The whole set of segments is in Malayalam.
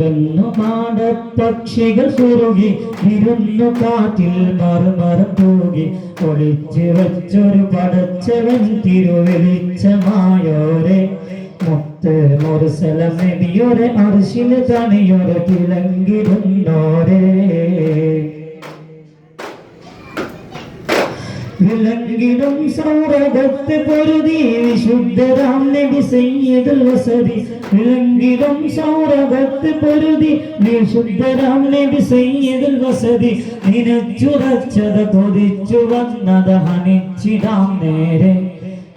തുറന്നു മാടപ്പക്ഷികൾ കുറുകി ഇരുന്നു കാറ്റിൽ മറുമറം തൂകി. ഒളിച്ചു വെച്ചൊരു പടച്ചവൻ തിരുവെളിച്ചമായോരെ. മുത്ത് മുറുസലം നെടിയോരെ അർശിന് തണിയോരെ തിളങ്ങിരുന്നോരേ വിലങ്ങിടും സൗരഭത്തെ പൊരുതി വിശുദ്ധരാം നബി സയ്യിദുൽ വസതി. എങ്കിലും സൗരഭത്ത് പൊരുതി വിശുദ്ധരാം നബി സയ്യിദുൽ വസതി. നിനച്ചുറച്ചത് കൊതിച്ചു വന്നത് ഹനിച്ചിടാം നേരെ.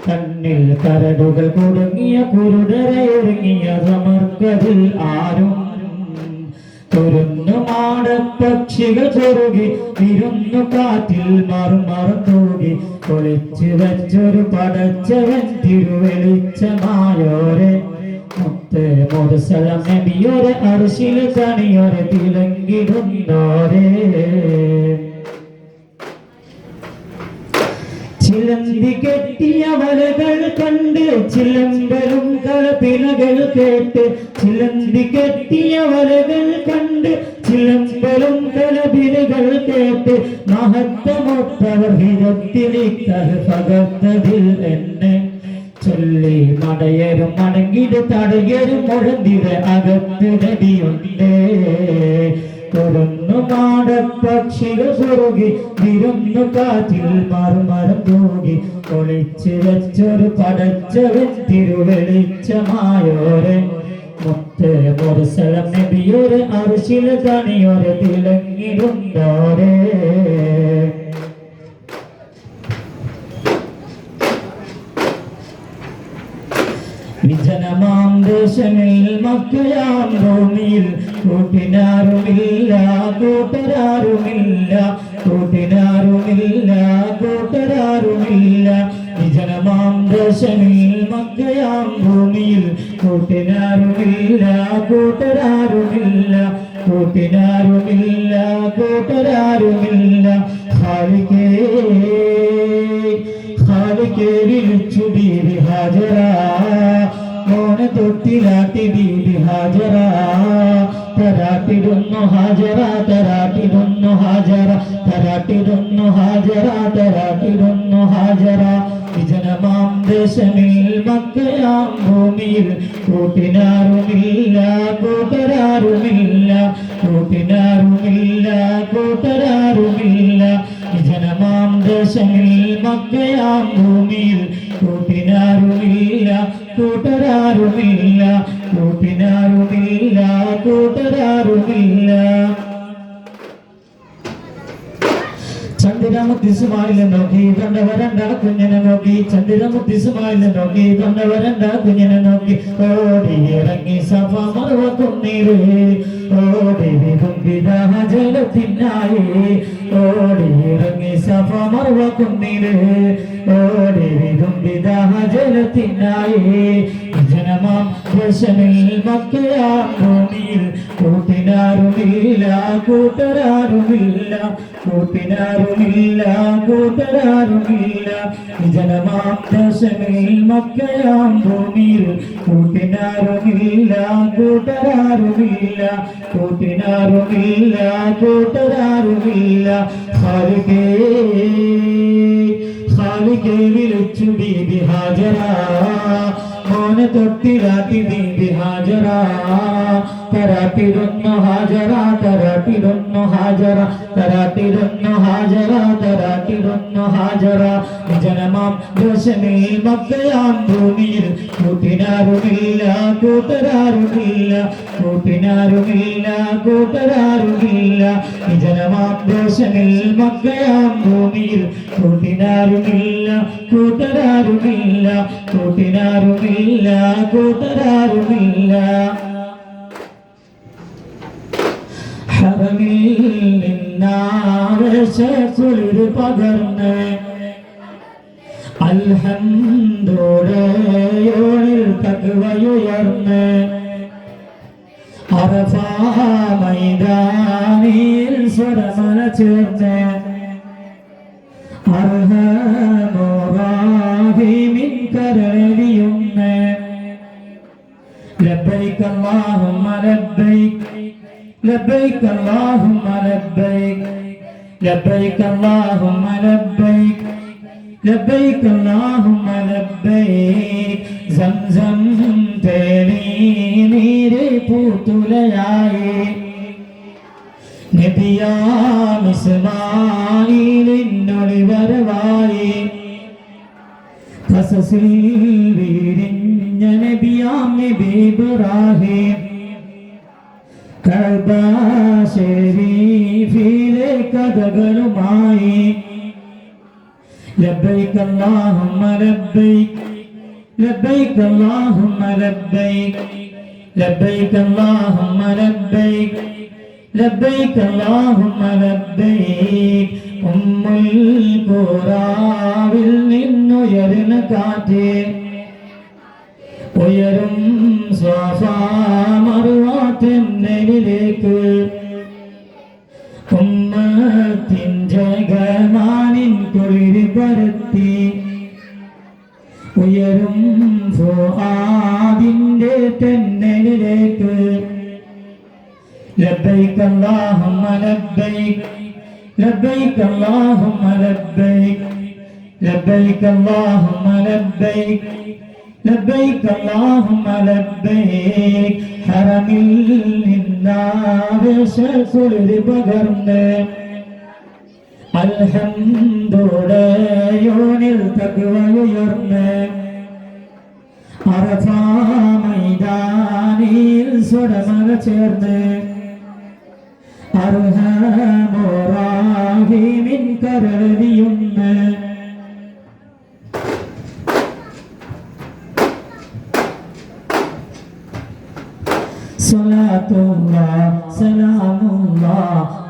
തന്നിൽ കരടുകൾ കുടുങ്ങിയ കുരുടരെ ഒരുങ്ങിയ സമർക്കതിൽ ആരും തുറന്നു മാടപ്പക്ഷികൾ ചെറുകി തിരുന്നു കാറ്റിൽ തൂകി. ഒളിച്ചു വെച്ചൊരു പടച്ചവൻ തിരുവെളിച്ചമായോരെ മുത്ത് മുറുസലം നബിയൊരെ അർശിൽ കണിയൊരെ തിളങ്ങിടുന്നോരേ. ചിലന്തി കെട്ടിയ വലകൾ കണ്ട് ചിലമ്പലും കളപ്പിലകൾ കേട്ട് ചിലന്തി കെട്ടിയ വലകൾ കണ്ട് ചിലമ്പലും കളപിലകൾ കേട്ട് മഹത്വമൊത്തവർ ഹിരത്തിലിക്കൽ പകർത്തതിൽ എന്നെ ചൊല്ലി മടയരും മടങ്ങിട് തടയരും മുഴന്തിര അകത്ത് നടിയുണ്ടേ. തുറന്നു പാടപ്പക്ഷികൾ സുറുകി വിരുന്നു കാറ്റിൽ മറുമരം തൂകി. ഒളിച്ചു വെച്ചൊരു പടച്ചവൻ തിരുവെളിച്ചമായോരെ. ദേശമിൽ മക്കയാം ഭൂമിയിൽ കൂട്ടിനാരുമില്ല കൂട്ടരാരുമില്ല കൂട്ടിനാരുമില്ല കൂട്ടരാരുമില്ല. വിജനമാം ദേശമിൽ മക്കയാം ഭൂമിയിൽ കൂട്ടിനാരുമില്ല കൂട്ടരാരുമില്ല കൂട്ടിനാരുമില്ല കൂട്ടരാരുമില്ല. ഹാലിക്കേ ഹാജരാ. മോനെ തൊട്ടിലാട്ടി ബീവി ഹാജര. തരാട്ടിടുന്നു ഹാജര തരാട്ടിടുന്നു ഹാജര തരാട്ടിടുന്നു ഹാജര തരാട്ടിടുന്നു ഹാജര. വിജനമാം ദേശമിൽ മക്കയാം ഭൂമിയിൽ കൂട്ടിനാറുമില്ല കൂട്ടരാറുമില്ല കൂട്ടിനാറുമില്ല കൂട്ടരാരുമില്ല. വിജനമാം ദേശങ്ങളിൽ മക്കയാം ഭൂമിയിൽ. കൂട്ടിനാരുമില്ല കൂട്ടരാരുമില്ല. കൂട്ടിനാരുമില്ല കൂട്ടരാരുമില്ല. ചന്ദ്രമുത്തിസുമായില്ല നോക്കി തൊണ്ടവരണ്ട കുഞ്ഞിനെ നോക്കി. ചന്ദ്രമുത്തിസുമായില്ല നോക്കി തൊണ്ടവരണ്ട കുഞ്ഞിനെ നോക്കി. ഓടി ഇറങ്ങി സഭ മറവ കുന്നീര് ഓടി വിതുമ്പിതാ ജലത്തിനായി. ഓടി ഇറങ്ങി സഭ മറവ കുന്നീര് ഓടി വിതുമ്പിത ജലത്തിനായി. ജനമാം ദശമിൽ മക്കയാ ഭൂമിയിൽ കൂട്ടിനാരുമില്ല കൂട്ടരാരുമില്ല. കൂട്ടിനാരുമില്ല കൂട്ടരാരുമില്ല. ജനമാം ദശമിൽ മക്കയാം ഭൂമിയിൽ. കൂട്ടിനാരുമില്ല കൂട്ടരാരുമില്ല. കൂട്ടിനാരുമില്ല കൂട്ടരാരുമില്ല. ഹാലുകേ ഹാലുകേ വിളിച്ചു ബീബി ഹാജര. മോനെ തൊട്ടിലാട്ടി ബീബി ഹാജര. തരാട്ടിടുന്നു ഹാജര തരാട്ടിടുന്നു ഹാജര. തരാട്ടിടുന്നു ഹാജര തരാട്ടിടുന്നു ഹാജര. ജനമാം ദശമിൽ മക്കയാം ഭൂമിയിൽ. കൂട്ടിനാരുമില്ല കൂട്ടരാരുമില്ല. കൂട്ടിനാരുമില്ല കൂട്ടരാരുമില്ല. ജനമാം ദശമിൽ മക്കയാം ഭൂമിയിൽ. കൂട്ടിനാരുമില്ല കൂട്ടരാരുമില്ല. കൂട്ടിനാരുമില്ല കൂട്ടരാരുമില്ല. ഹറമിൽ നിന്നാവേശ കുളിര് പകർന്ന് അൽഹന്തോടെ തകവയുയർന്ന് അറഫാ സ്വരമല ചേർന്ന് അർഹമോറാഹിമിൻ കരളിയുന്ന് ലബ്ബൈക അല്ലാഹുമ്മ ലബ്ബൈക لبيك اللهم لبيك لبيك اللهم لبيك لبيك اللهم لبيك സംസം തേടി നീരെ പൂത്തുലയായി നബിയാമിസ്മായിലിന്നൊളിവരവായി കസസിൽ വീരിഞ്ഞ നബിയാം നബിബ്രാഹിം കഅബ ശരീഫിലെ കഥകളുമായി. ലബ്ബൈക അല്ലാഹുമ്മ ലബ്ബൈക ലബ്ബൈക അല്ലാഹുമ്മ ലബ്ബൈക ലബ്ബൈക അല്ലാഹുമ്മ ലബ്ബൈക ലബ്ബൈക അല്ലാഹുമ്മ ലബ്ബൈക ഉമ്മുൽ കൂറാവിൽ നിന്നുയരുന്ന കാറ്റ്. ഉയരും സ്വാഫാമറുവാത്തിലേക്ക് ഉമ്മത്തിൻ ജഗമാനിൻ കുളിരി പരത്തി. ഉയരും ഫുആദിന്റെ തെന്നലിലേക്ക് ലബ്ബൈക്ക് അല്ലാഹുമ്മ ലബ്ബൈക്ക് لبيك اللهم لبيك لبيك اللهم لبيك لبيك اللهم لبيك ഹറമിൽ നിന്നാവേശക്കുളിരി പകർന്ന് അൽഹംദുടയോനിൽ തകവയുയർന്ന് അറഫ മൈതാനിൽ സ്വരമല ചേർന്ന് അർഹമോറാഹിമിൻ കരളിയുണ്ട് സ്വലാത്തുല്ലാ സലാമുല്ലാ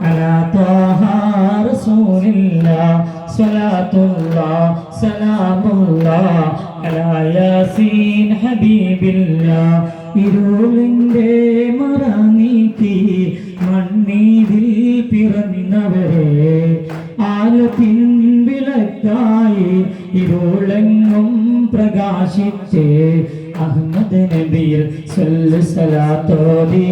അലാ ത്വാഹ റസൂലില്ലാ സ്വലാത്തുല്ലാ സലാമുല്ലാ അലാ യാസീൻ ഹബീബില്ലാ ഇരുളിന്റെ മറ നീക്കി പ്രകാശിച്ച് അഹമ്മദ് നബിയിൽ സലാത്തോതി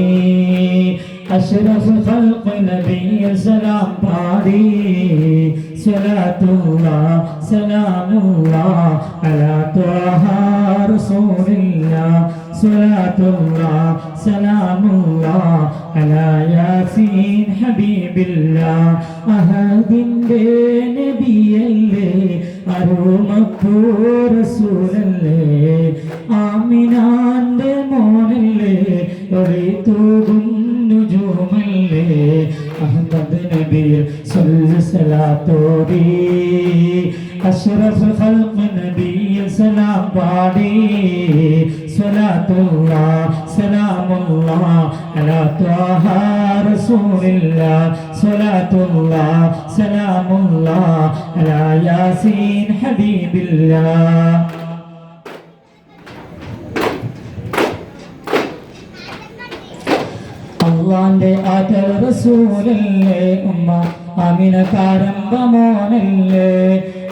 അഷ്റഫ് ഖൽഖ് നബിയിൽ സലാം പാടി. സ്വലാത്തുള്ള സലാമുള്ള അലാ ത്വഹ റസൂലില്ല. സ്വലാത്തുള്ള സലാമുള്ള അലാ യാസീൻ ഹബീബില്ല. അഹദിന്റെ നബിയല്ലേ അരുമപ്പൂ റസൂലല്ലേ ആമിനാന്റെ മോനല്ലേ? ഒളി തൂകും നുജൂമല്ലേ അഹമ്മദ് നബീർ സലാത്തോടി അഷ്റഫ് ഖൽഖ് നബിയ സലാം പാടി. അള്ളാന്റെ ഉമ്മ അമിനക്കാരമ്പ മോനല്ലേ?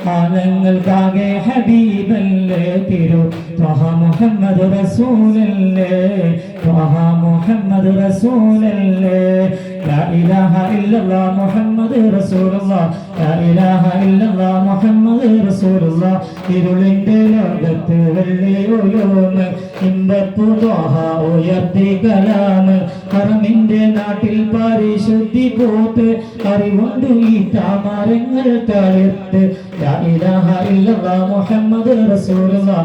ആലങ്ങൾക്കാകെ ഹബീബല്ലേ തിരു. മുഹമ്മദ് റസൂലല്ലേ. മുഹമ്മദ് റസൂലല്ലേ? ലാ ഇലാഹ ഇല്ലല്ലാ മുഹമ്മദ് റസൂലുള്ളാ. ലാ ഇലാഹ ഇല്ലല്ലാ മുഹമ്മദ് റസൂലുള്ളാ. ഇരുളിന്റെ ലോകത്ത് വെള്ളി ഒലോന്ന് ഇമ്പത്തുതോഹ ഉയർത്തി കലാമ്. കറമിന്റെ നാട്ടിൽ പരിശുദ്ധി പോത്ത് അറിവുണ്ട് ഈ താമരങ്ങൾ തളിർത്ത്. ലാ ഇലാഹ ഇല്ലല്ലാ മുഹമ്മദ് റസൂലുള്ളാ.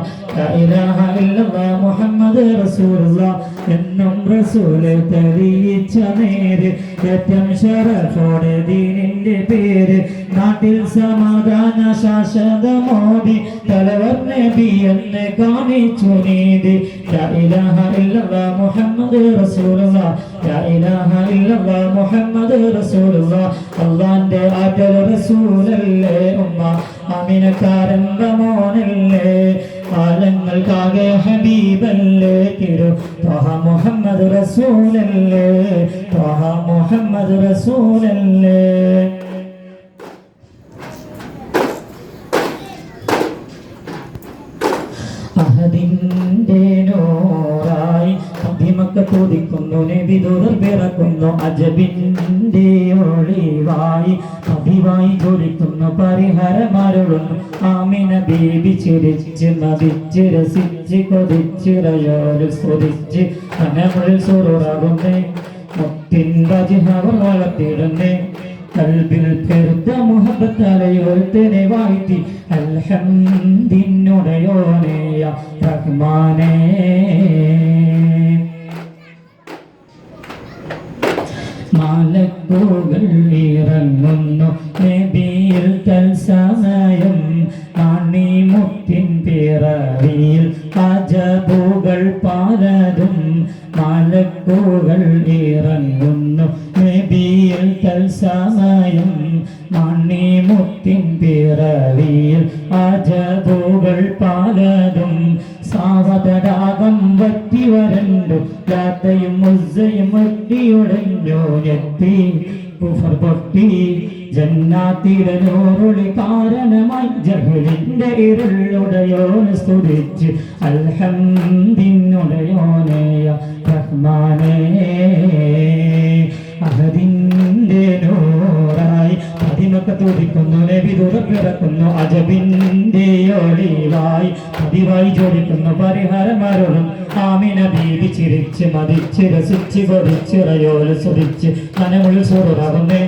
മുഹമ്മദ് റസൂലുള്ളാഹ് എന്നും റസൂലെ തെളിയിച്ച നേര്. ഏറ്റം ഷറഫോടെ ദീനിന്റെ പേര്. നാട്ടിൽ സമാധാന ശാശ്വതമോദി തലവർ നബി എന്ന് കാണിച്ചു നീതി. മുഹമ്മദ് ഇല്ലല്ലാഹ് മുഹമ്മദ് റസൂലുള്ളാഹ് അള്ളാന്റെ ആറ്റൽ റസൂലല്ലേ ഉമ്മ? അമിനക്കാരൻ മോനല്ലേ? ആലങ്ങൾക്കാകെ ഹബീബല്ലേ തിരു ത്വഹ മുഹമ്മദ് റസൂലല്ലേ. ത്വഹ മുഹമ്മദ് റസൂലല്ലേ. അഭിമക്ക തുടിക്കുന്ന നബി ദൂതർ പിറക്കുന്നു. അജബിന്റെ ഒളിവായി പതിവായി ജ്വലിക്കുന്നു. പരിഹരമരുളുന്നു. ആമിന ബീബി ചിരിച്ച് മതിച്ച് രസിച്ച് കൊതിച്ച് റയോര് സ്തുതിച്ച് കനമുള്ളിൽ സുറുറാകുന്നേ. മുത്തിൻ വജിഹവർ വളർത്തിയിടുന്നേ കൽബിൽ പെരുത്ത മുഹബത്തലയോർത്തിനെ വാഴ്ത്തി. അൽഹംദിനുടയോനെയ റഹ്മാനേ. മാലക്കൂകൾ ഇറങ്ങുന്നു. നബിയിൽ തൽസമയം മണിമുത്തിൻ പിറവിയിൽ അജബുകൾ പലതും മാലക്കൂകൾ ഇറങ്ങുന്നു. നബിയിൽ തൽസമയം മണിമുത്തിൻ പിറവിയിൽ അജബുകൾ പലതും സാവതടാകം വറ്റി വരണ്ടു കാത്തയും മുസ്സയും വറ്റിയുടഞ്ഞു ഞെത്തി കുഫർ പൊട്ടി. ജന്നാത്തിരനോറുളി കാരണമായി ജഹലിന്റെ ഇരുളുടയോനെ സ്തുതിച്ച്. അൽഹംദിനുടയോനെയ റഹ്മാനേ. അഹദിന്റെ നൂറായി പതിനൊക്കെ തുടിക്കുന്നു നബി തുറപ്പിറക്കുന്നു അജബിന്റെ ഒളിവായി പതിവായി ജോലിക്കുന്നു പരിഹാരമാരോടും ആമിന ബീവി ചിരിച്ച് മതിച്ച് രസിച്ച് കൊതിച്ച് റയോല സുതിച്ച് മനമുള്ളിൽ സൂറുറാകുന്നേ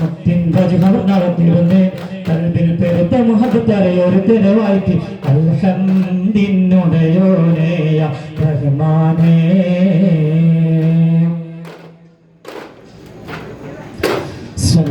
മുത്തിൻ ഭജുഹവർ നടത്തിയിരുന്നേ കൽബിൽ പെരുത്ത മുഹബത്തരയൊരുത്തിനെ വായിത്തി അൽഹംദിനുടയോനെയ റഹ്മാനേ.